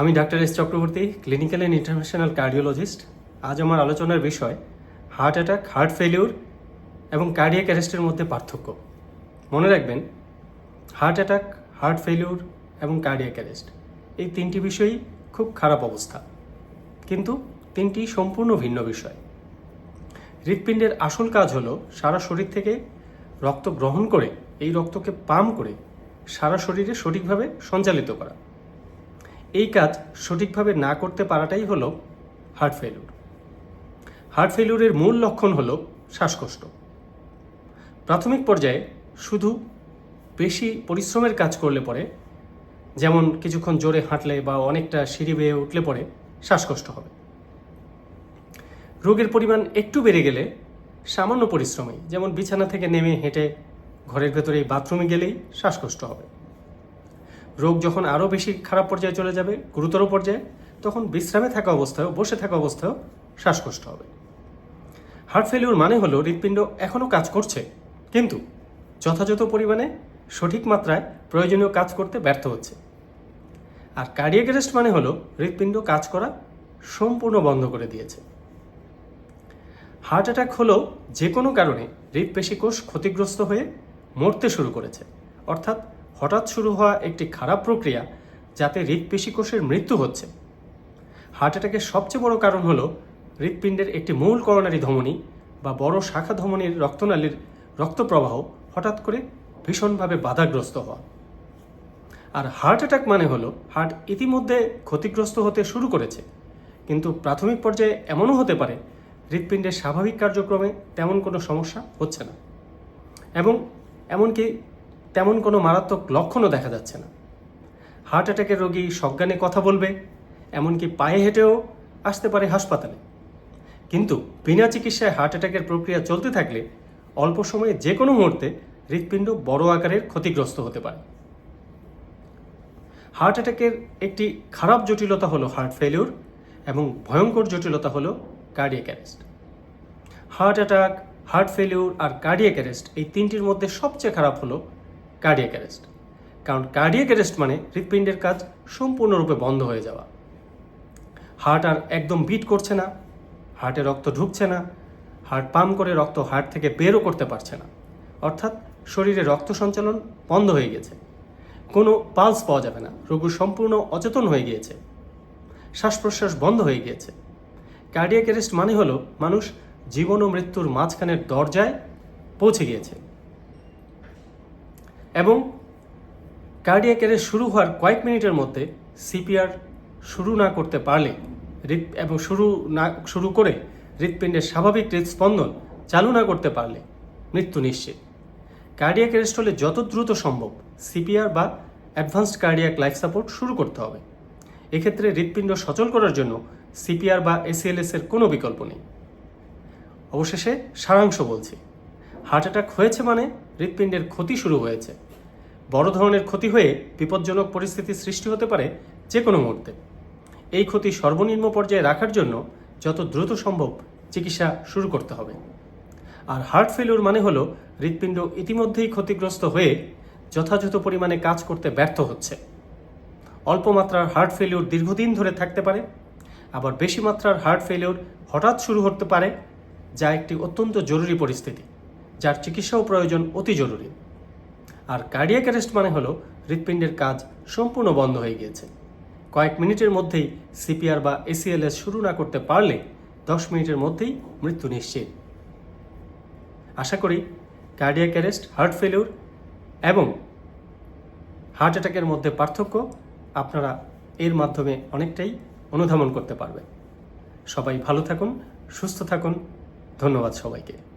আমি doctor S Chakraborty clinical and international cardiologist আজ আমার আলোচনার বিষয় হার্ট অ্যাটাক হার্ট ফেলিউর এবং কার্ডিয়াক অ্যারেস্টের মধ্যে পার্থক্য। মনে রাখবেন হার্ট অ্যাটাক হার্ট ফেলিউর এবং কার্ডিয়াক অ্যারেস্ট এই তিনটি বিষয়ই খুব খারাপ অবস্থা। কিন্তু তিনটি সম্পূর্ণ ভিন্ন বিষয়। হৃৎপিণ্ডের আসল কাজ হলো সারা শরীর থেকে রক্ত গ্রহণ করে এই রক্তকে পাম করে সারা শরীরে সঠিকভাবে সঞ্চালিত করা। এই কাজ সঠিকভাবে না করতে পারাটাই হলো হার্ট ফেলুর হার্ট ফেলুরের মূল লক্ষণ হলো শ্বাসকষ্ট। প্রাথমিক পর্যায়ে শুধু বেশি পরিশ্রমের কাজ করলে পরে, যেমন কিছুক্ষণ জোরে হাঁটলে বা অনেকটা সিঁড়ি বেয়ে উঠলে পরে শ্বাসকষ্ট হবে। রোগের পরিমাণ একটু বেড়ে গেলে সামান্য পরিশ্রমে যেমন বিছানা থেকে নেমে হেঁটে ঘরের ভেতরে বাথরুমে গেলেই শ্বাসকষ্ট হবে। রোগ যখন আরও বেশি খারাপ পর্যায়ে চলে যাবে, গুরুতর পর্যায়ে, তখন বিশ্রামে থাকা অবস্থায়ও, বসে থাকা অবস্থায়ও শ্বাসকষ্ট হবে। হার্ট ফেলিউর মানে হলো হৃৎপিণ্ড এখনও কাজ করছে, কিন্তু যথাযথ পরিমাণে সঠিক মাত্রায় প্রয়োজনীয় কাজ করতে ব্যর্থ হচ্ছে। আর কার্ডিয়াক অ্যারেস্ট মানে হলো হৃৎপিণ্ড কাজ করা সম্পূর্ণ বন্ধ করে দিয়েছে। হার্ট অ্যাটাক হলো যে কোনো কারণে হৃৎপেশি কোষ ক্ষতিগ্রস্ত হয়ে মরতে শুরু করেছে, অর্থাৎ হঠাৎ শুরু হওয়া একটি খারাপ প্রক্রিয়া যাতে হৃৎপেশি কোষের মৃত্যু হচ্ছে। হার্ট অ্যাটাকের সবচেয়ে বড় কারণ হলো হৃৎপিণ্ডের একটি মূল করোনারি ধমনী বা বড় শাখা ধমনীর রক্তনালীর রক্তপ্রবাহ হঠাৎ করে ভীষণভাবে বাধাগ্রস্ত হওয়া। আর হার্ট অ্যাটাক মানে হলো হার্ট ইতিমধ্যে ক্ষতিগ্রস্ত হতে শুরু করেছে, কিন্তু প্রাথমিক পর্যায়ে এমনও হতে পারে, হৃৎপিণ্ডের স্বাভাবিক কার্যক্রমে তেমন কোনো সমস্যা হচ্ছে না। এবং এমনকি তেমন কোনো মারাত্মক লক্ষণও দেখা যাচ্ছে না। হার্ট অ্যাটাকের রোগী সজ্ঞানে কথা বলবে, এমনকি পায়ে হেঁটেও আসতে পারে হাসপাতালে। কিন্তু বিনা চিকিৎসায় হার্ট অ্যাটাকের প্রক্রিয়া চলতে থাকলে অল্প সময়ে যে কোনো মুহূর্তে হৃৎপিণ্ড বড় আকারের ক্ষতিগ্রস্ত হতে পারে। হার্ট অ্যাটাকের একটি খারাপ জটিলতা হলো হার্ট ফেলিউর এবং ভয়ঙ্কর জটিলতা হলো cardiac arrest. Heart attack, heart failure আর কার্ডিয়াক অ্যারেস্ট এই তিনটির মধ্যে সবচেয়ে খারাপ হলো কার্ডিয়াক অ্যারেস্ট কারণ কার্ডিয়াক অ্যারেস্ট মানে হৃৎপিণ্ডের কাজ সম্পূর্ণরূপে বন্ধ হয়ে যাওয়া। হার্ট আর একদম বিট করছে না হার্টে রক্ত ঢুকছে না হার্ট পাম্প করে রক্ত হার্ট থেকে বেরও করতে পারছে না। অর্থাৎ শরীরে রক্ত সঞ্চালন বন্ধ হয়ে গেছে। কোনো পালস পাওয়া যাবে না, রোগী সম্পূর্ণ অচেতন হয়ে গিয়েছে। শ্বাস প্রশ্বাস বন্ধ হয়ে গিয়েছে। কার্ডিয়াক অ্যারেস্ট মানে হলো মানুষ জীবন ও মৃত্যুর মাঝখানের দরজায় পৌঁছে গিয়েছে। এবং কার্ডিয়াক অ্যারেস্ট শুরু হওয়ার কয়েক মিনিটের মধ্যে সিপিআর শুরু না করতে পারলে হৃদ এবং শুরু না শুরু করে হৃৎপিণ্ডের স্বাভাবিক হৃদস্পন্দন চালু না করতে পারলে মৃত্যু নিশ্চিত। কার্ডিয়াক অ্যারেস্ট হলে যত দ্রুত সম্ভব সিপিআর বা অ্যাডভান্সড কার্ডিয়াক লাইফ সাপোর্ট শুরু করতে হবে। এক্ষেত্রে হৃৎপিণ্ড সচল করার জন্য সিপিআর বা এসিএলএস এর কোনো বিকল্প নেই। অবশেষে সারাংশ বলছি। হার্ট অ্যাটাক হয়েছে মানে হৃৎপিণ্ডের ক্ষতি শুরু হয়েছে। বড় ধরনের ক্ষতি হয়ে বিপজ্জনক পরিস্থিতি সৃষ্টি হতে পারে যে কোনো মুহূর্তে। এই ক্ষতি সর্বনিম্ন পর্যায়ে রাখার জন্য যত দ্রুত সম্ভব চিকিৎসা শুরু করতে হবে। আর হার্ট ফেলিউর মানে হলো হৃৎপিণ্ড ইতিমধ্যেই ক্ষতিগ্রস্ত হয়ে যথাযথ পরিমাণে কাজ করতে ব্যর্থ হচ্ছে। অল্প মাত্রার হার্ট ফেলিউর দীর্ঘদিন ধরে থাকতে পারে, আবার বেশি মাত্রার হার্ট ফেলিউর হঠাৎ শুরু হতে পারে, যা একটি অত্যন্ত জরুরি পরিস্থিতি, যার চিকিৎসাও প্রয়োজন অতি জরুরি। আর কার্ডিয়াক অ্যারেস্ট মানে হলো হৃৎপিণ্ডের কাজ সম্পূর্ণ বন্ধ হয়ে গিয়েছে। কয়েক মিনিটের মধ্যেই সিপিআর বা এসিএলএস শুরু না করতে পারলে দশ মিনিটের মধ্যেই মৃত্যু নিশ্চিত। আশা করি কার্ডিয়াক অ্যারেস্ট হার্ট ফেলিউর এবং হার্ট অ্যাটাকের মধ্যে পার্থক্য আপনারা এর মাধ্যমে অনেকটাই অনুধাবন করতে পারবেন। সবাই ভালো থাকুন, সুস্থ থাকুন। ধন্যবাদ সবাইকে।